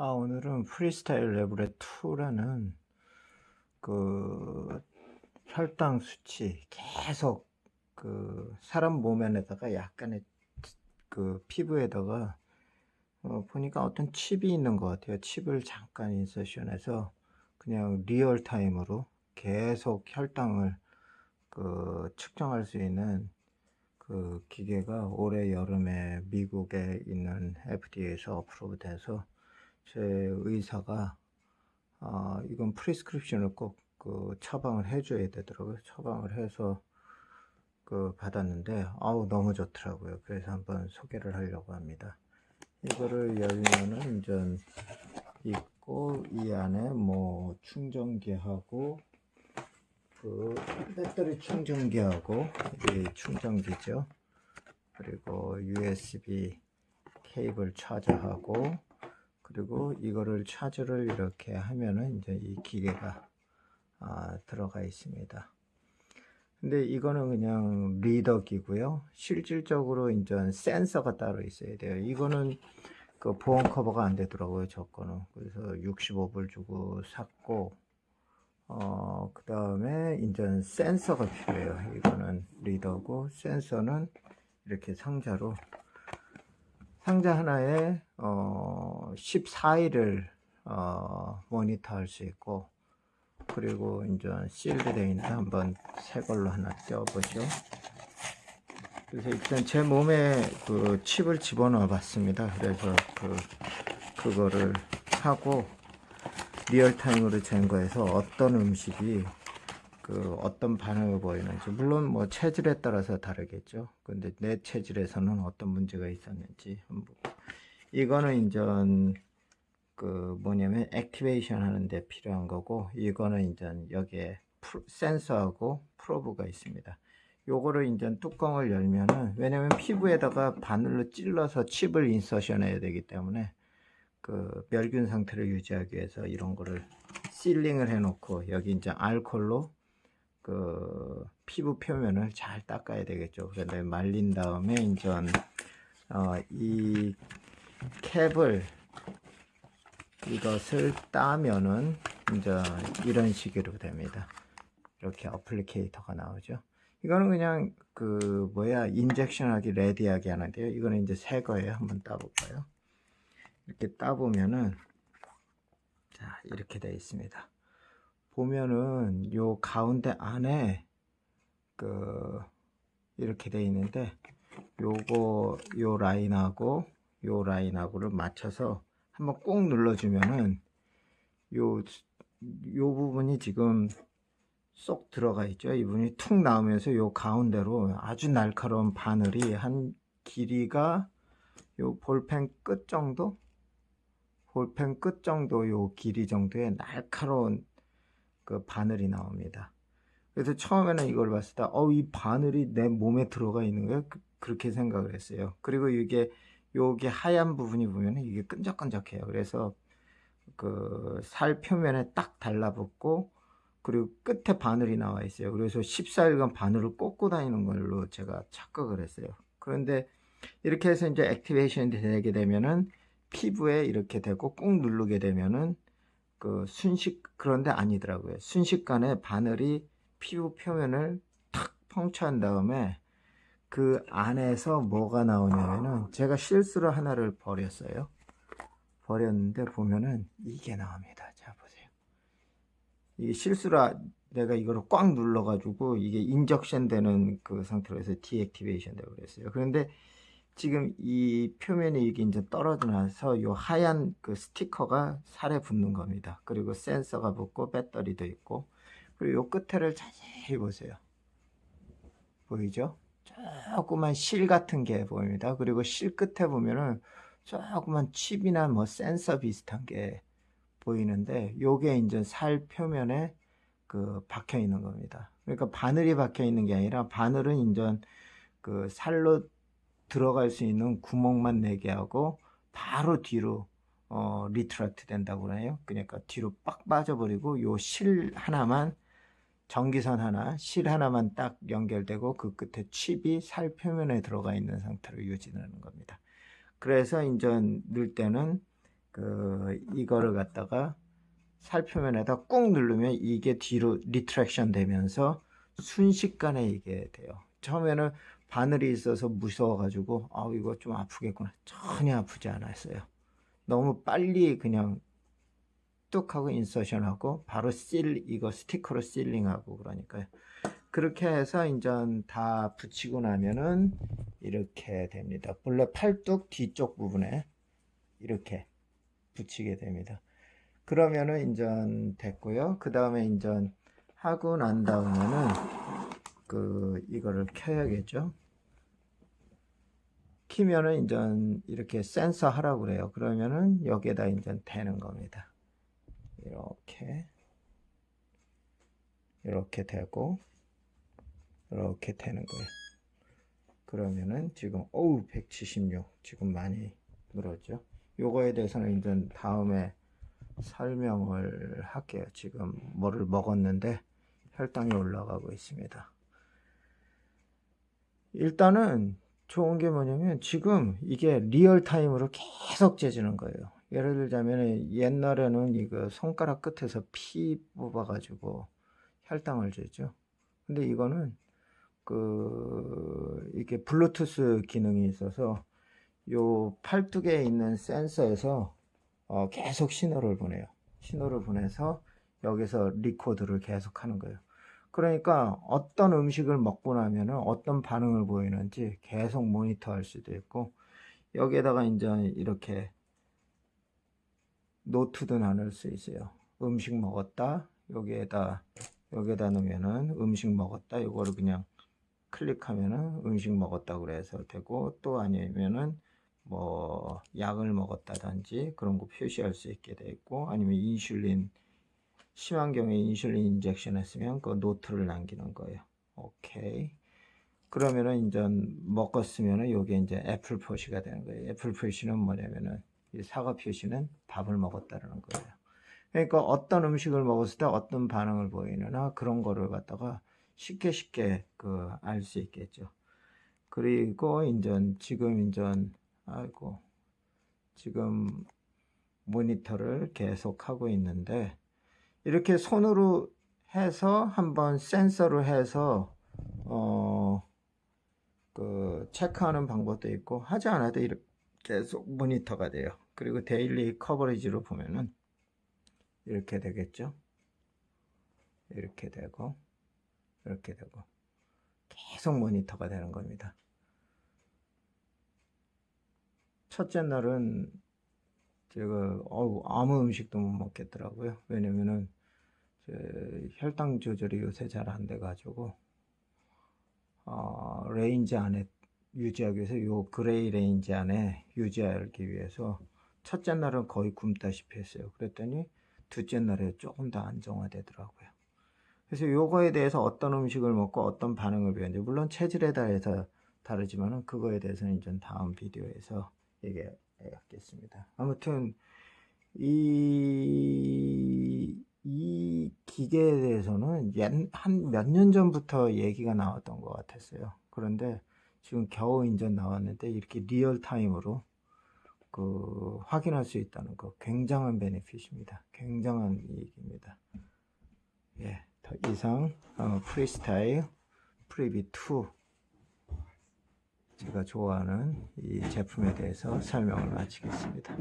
아, 오늘은 프리스타일 레브레 2라는 그 혈당 수치 계속 그 사람 몸에다가 약간의 그 피부에다가 어, 보니까 어떤 칩이 있는 것 같아요. 칩을 잠깐 인서션해서 그냥 리얼 타임으로 계속 혈당을 그 측정할 수 있는 그 기계가 올해 여름에 미국에 있는 FDA에서 어프로브 돼서 제 의사가 아 이건 프리스크립션을 꼭 그 처방을 해줘야 되더라고요. 처방을 해서 그 받았는데 아우 너무 좋더라고요. 그래서 한번 소개를 하려고 합니다. 이거를 열면은 이제 있고 이 안에 뭐 충전기하고 그 배터리 충전기하고 이 충전기죠. 그리고 USB 케이블 차저하고 그리고 이거를 차저를 이렇게 하면은 이제 이 기계가 아, 들어가 있습니다. 근데 이거는 그냥 리더기고요. 실질적으로 이제 센서가 따로 있어야 돼요. 이거는 그 보험 커버가 안 되더라고요. 저 거는. 그래서 65불 주고 샀고 어, 그 다음에 이제 센서가 필요해요. 이거는 리더고 센서는 이렇게 상자로 상자 하나에 어, 14일을 어, 모니터 할 수 있고 그리고 이제 실드 되어 있는데 한번 새 걸로 하나 떼어보죠. 그래서 일단 제 몸에 그 칩을 집어넣어 봤습니다. 그래서 그 그거를 하고 리얼타임으로 잰 거에서 어떤 음식이 그 어떤 반응을 보이는지 물론 뭐 체질에 따라서 다르겠죠. 근데 내 체질에서는 어떤 문제가 있었는지 한번 이거는 이제 그 뭐냐면 액티베이션 하는데 필요한 거고 이거는 이제 여기에 프로, 센서하고 프로브가 있습니다. 요거를 이제 뚜껑을 열면은 왜냐면 피부에다가 바늘로 찔러서 칩을 인서션 해야 되기 때문에 그 멸균 상태를 유지하기 위해서 이런 거를 실링을 해 놓고 여기 이제 알콜로 그 피부 표면을 잘 닦아야 되겠죠. 그런데 말린 다음에 이제 어, 이 캡을 이것을 따면은 이제 이런 식으로 됩니다. 이렇게 어플리케이터가 나오죠. 이거는 그냥 그 뭐야 인젝션하기 레디하게 하는데요. 이거는 이제 새 거예요. 한번 따볼까요? 이렇게 따보면은 자 이렇게 되어 있습니다. 보면은 요 가운데 안에 그 이렇게 되어 있는데 요거 요 라인하고 요 라인하고를 맞춰서 한번 꾹 눌러주면은 요, 요 부분이 지금 쏙 들어가 있죠. 이 부분이 툭 나오면서 요 가운데로 아주 날카로운 바늘이 한 길이가 요 볼펜 끝 정도? 볼펜 끝 정도 요 길이 정도의 날카로운 그 바늘이 나옵니다. 그래서 처음에는 이걸 봤을 때, 어, 이 바늘이 내 몸에 들어가 있는 거야? 그, 그렇게 생각을 했어요. 그리고 이게 여기 하얀 부분이 보면 이게 끈적끈적해요. 그래서 그 살 표면에 딱 달라붙고 그리고 끝에 바늘이 나와 있어요. 그래서 14일간 바늘을 꽂고 다니는 걸로 제가 착각을 했어요. 그런데 이렇게 해서 이제 액티베이션이 되게 되면은 피부에 이렇게 되고 꾹 누르게 되면은 그 순식 그런데 아니더라고요. 순식간에 바늘이 피부 표면을 탁 펑쳐한 다음에 그 안에서 뭐가 나오냐면은 제가 실수로 하나를 버렸어요. 버렸는데 보면은 이게 나옵니다. 자 보세요. 이게 실수로 내가 이거를 꽉 눌러가지고 이게 인적션 되는 그 상태로 해서 디액티베이션 되고 그랬어요. 그런데 지금 이 표면이 이게 이제 떨어져 나서 요 하얀 그 스티커가 살에 붙는 겁니다. 그리고 센서가 붙고 배터리도 있고 그리고 요 끝에를 자세히 보세요. 보이죠? 조그만 실 같은 게 보입니다. 그리고 실 끝에 보면은 조그만 칩이나 뭐 센서 비슷한 게 보이는데 요게 이제 살 표면에 그 박혀 있는 겁니다. 그러니까 바늘이 박혀 있는 게 아니라 바늘은 이제 그 살로 들어갈 수 있는 구멍만 내게 하고 바로 뒤로 어 리트랙트 된다고 그래요. 그러니까 뒤로 빡 빠져버리고 요 실 하나만 전기선 하나, 실 하나만 딱 연결되고 그 끝에 칩이 살 표면에 들어가 있는 상태로 유지하는 겁니다. 그래서 이제 넣을 때는 그 이거를 갖다가 살 표면에다 꾹 누르면 이게 뒤로 리트랙션 되면서 순식간에 이게 돼요. 처음에는 바늘이 있어서 무서워가지고 아 이거 좀 아프겠구나 전혀 아프지 않았어요. 너무 빨리 그냥 뚝 하고 인서션하고 바로 실 이거 스티커로 실링하고 그러니까요. 그렇게 해서 이제 다 붙이고 나면은 이렇게 됩니다. 본래 팔뚝 뒤쪽 부분에 이렇게 붙이게 됩니다. 그러면은 이제 됐고요. 그 다음에 이제 하고 난 다음에는 그 이거를 켜야겠죠. 키면은 이제 이렇게 센서 하라고 그래요. 그러면은 여기에다 이제 대는 겁니다. 이렇게 이렇게 되고 이렇게 되는 거예요. 그러면은 지금 어우 176 지금 많이 늘었죠. 요거에 대해서는 이제 다음에 설명을 할게요. 지금 뭐를 먹었는데 혈당이 올라가고 있습니다. 일단은 좋은 게 뭐냐면 지금 이게 리얼 타임으로 계속 재지는 거예요. 예를 들자면 옛날에는 이거 손가락 끝에서 피 뽑아가지고 혈당을 재죠. 근데 이거는 그 이게 블루투스 기능이 있어서 요 팔뚝에 있는 센서에서 어, 계속 신호를 보내요. 신호를 보내서 여기서 리코드를 계속 하는 거예요. 그러니까 어떤 음식을 먹고 나면은 어떤 반응을 보이는지 계속 모니터 할 수도 있고 여기에다가 이제 이렇게 노트도 나눌 수 있어요. 음식 먹었다. 여기에다 여기에다 넣으면은 음식 먹었다. 이거를 그냥 클릭하면은 음식 먹었다 그래서 되고 또 아니면은 뭐 약을 먹었다든지 그런 거 표시할 수 있게 돼 있고 아니면 인슐린 심한 경우에 인슐린 인젝션 했으면 그 노트를 남기는 거예요. 오케이. 그러면은 이제 먹었으면은 요게 이제 애플 표시가 되는 거예요. 애플 표시는 뭐냐면은 이 사과 표시는 밥을 먹었다라는 거예요. 그러니까 어떤 음식을 먹었을 때 어떤 반응을 보이느나 그런 거를 갖다가 쉽게 쉽게 그 알 수 있겠죠. 그리고 이제 지금 이제 아이고 지금 모니터를 계속 하고 있는데 이렇게 손으로 해서 한번 센서로 해서 어 그 체크하는 방법도 있고 하지 않아도 이렇게 계속 모니터가 돼요. 그리고 데일리 커버리지로 보면은 이렇게 되겠죠. 이렇게 되고 이렇게 되고 계속 모니터가 되는 겁니다. 첫째 날은 제가 어우, 아무 음식도 못 먹겠더라고요. 왜냐면은 제 혈당 조절이 요새 잘 안 돼가지고 어, 레인지 안에 유지하기 위해서 요 그레이 레인지 안에 유지하기 위해서 첫째 날은 거의 굶다시피 했어요. 그랬더니 둘째 날에 조금 더 안정화되더라고요. 그래서 요거에 대해서 어떤 음식을 먹고 어떤 반응을 보였는지 물론 체질에 대해서 다르지만은 그거에 대해서는 이제 다음 비디오에서 얘기하겠습니다. 아무튼 이, 이 기계에 대해서는 한 몇 년 전부터 얘기가 나왔던 것 같았어요. 그런데 지금 겨우 인전 나왔는데 이렇게 리얼 타임으로 그 확인할 수 있다는 거 굉장한 베네핏입니다. 굉장한 이익입니다. 예, 더 이상 어, 프리스타일 프리비 2 제가 좋아하는 이 제품에 대해서 설명을 마치겠습니다.